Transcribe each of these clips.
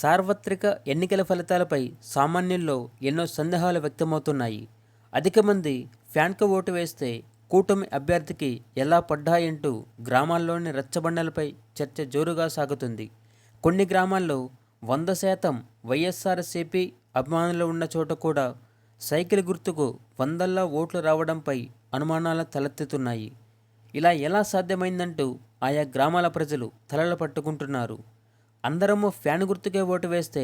సార్వత్రిక ఎన్నికల ఫలితాలపై సామాన్యుల్లో ఎన్నో సందేహాలు వ్యక్తమవుతున్నాయి. అధిక మంది ఫ్యాన్కు ఓటు వేస్తే కూటమి అభ్యర్థికి ఎలా పడ్డాయంటూ గ్రామాల్లోని రచ్చబండలపై చర్చ జోరుగా సాగుతుంది. కొన్ని గ్రామాల్లో వంద శాతం వైఎస్ఆర్సీపీ అభిమానులు ఉన్న చోట కూడా సైకిల్ గుర్తుకు వందల్లా ఓట్లు రావడంపై అనుమానాలు తలెత్తుతున్నాయి. ఇలా ఎలా సాధ్యమైందంటూ ఆయా గ్రామాల ప్రజలు తలలు పట్టుకుంటున్నారు. అందరము ఫ్యాన్ గుర్తుకే ఓటు వేస్తే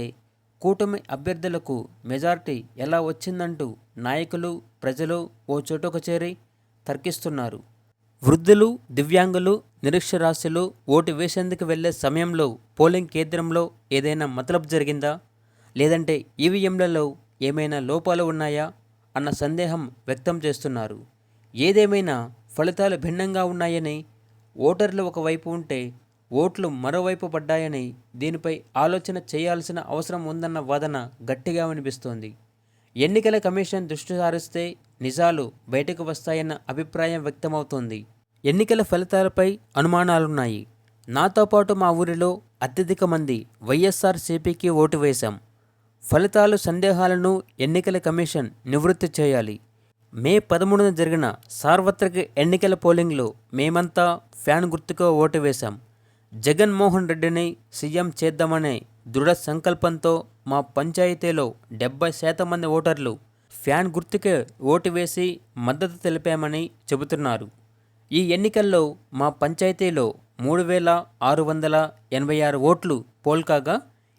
కూటమి అభ్యర్థులకు మెజార్టీ ఎలా వచ్చిందంటూ నాయకులు ప్రజలు ఓ చోటుకు చేరి తర్కిస్తున్నారు. వృద్ధులు దివ్యాంగులు నిరక్షరాస్యులు ఓటు వేసేందుకు వెళ్ళే సమయంలో పోలింగ్ కేంద్రంలో ఏదైనా మతలబ్ జరిగిందా? లేదంటే ఈవీఎంలలో ఏమైనా లోపాలు ఉన్నాయా? అన్న సందేహం వ్యక్తం చేస్తున్నారు. ఏదేమైనా ఫలితాలు భిన్నంగా ఉన్నాయని ఓటర్లు ఒకవైపు ఉంటే ఓట్లు మరోవైపు పడ్డాయని దీనిపై ఆలోచన చేయాల్సిన అవసరం ఉందన్న వాదన గట్టిగా వినిపిస్తోంది. ఎన్నికల కమిషన్ దృష్టి సారిస్తే నిజాలు బయటకు వస్తాయన్న అభిప్రాయం వ్యక్తమవుతోంది. ఎన్నికల ఫలితాలపై అనుమానాలున్నాయి. నాతో పాటు మా ఊరిలో అత్యధిక మంది వైఎస్ఆర్ సిపికి ఓటు వేశాం. ఫలితాలు సందేహాలను ఎన్నికల కమిషన్ నివృత్తి చేయాలి. మే పదమూడున జరిగిన సార్వత్రిక ఎన్నికల పోలింగ్లో మేమంతా ఫ్యాన్ గుర్తుగా ఓటు వేశాం. జగన్మోహన్ రెడ్డిని సీఎం చేద్దామనే దృఢ సంకల్పంతో మా పంచాయతీలో డెబ్బై శాతం మంది ఓటర్లు ఫ్యాన్ గుర్తుకే ఓటు వేసి మద్దతు తెలిపామని చెబుతున్నారు. ఈ ఎన్నికల్లో మా పంచాయతీలో మూడు వేల ఆరు వందల ఎనభై ఆరు ఓట్లు పోల్కాగా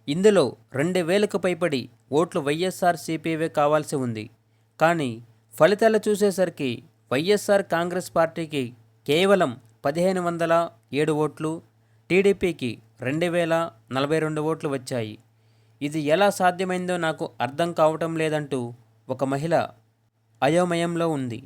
ఇందులో రెండు వేలకు పైబడి ఓట్లు వైఎస్ఆర్ సిపివే కావాల్సి ఉంది. కానీ ఫలితాలు చూసేసరికి వైఎస్ఆర్ కాంగ్రెస్ పార్టీకి కేవలం పదిహేను వందల ఏడు ఓట్లు టీడీపీకి రెండు వేల నలభై రెండు ఓట్లు వచ్చాయి. ఇది ఎలా సాధ్యమైందో నాకు అర్థం కావటం లేదంటూ ఒక మహిళ అయోమయంలో ఉంది.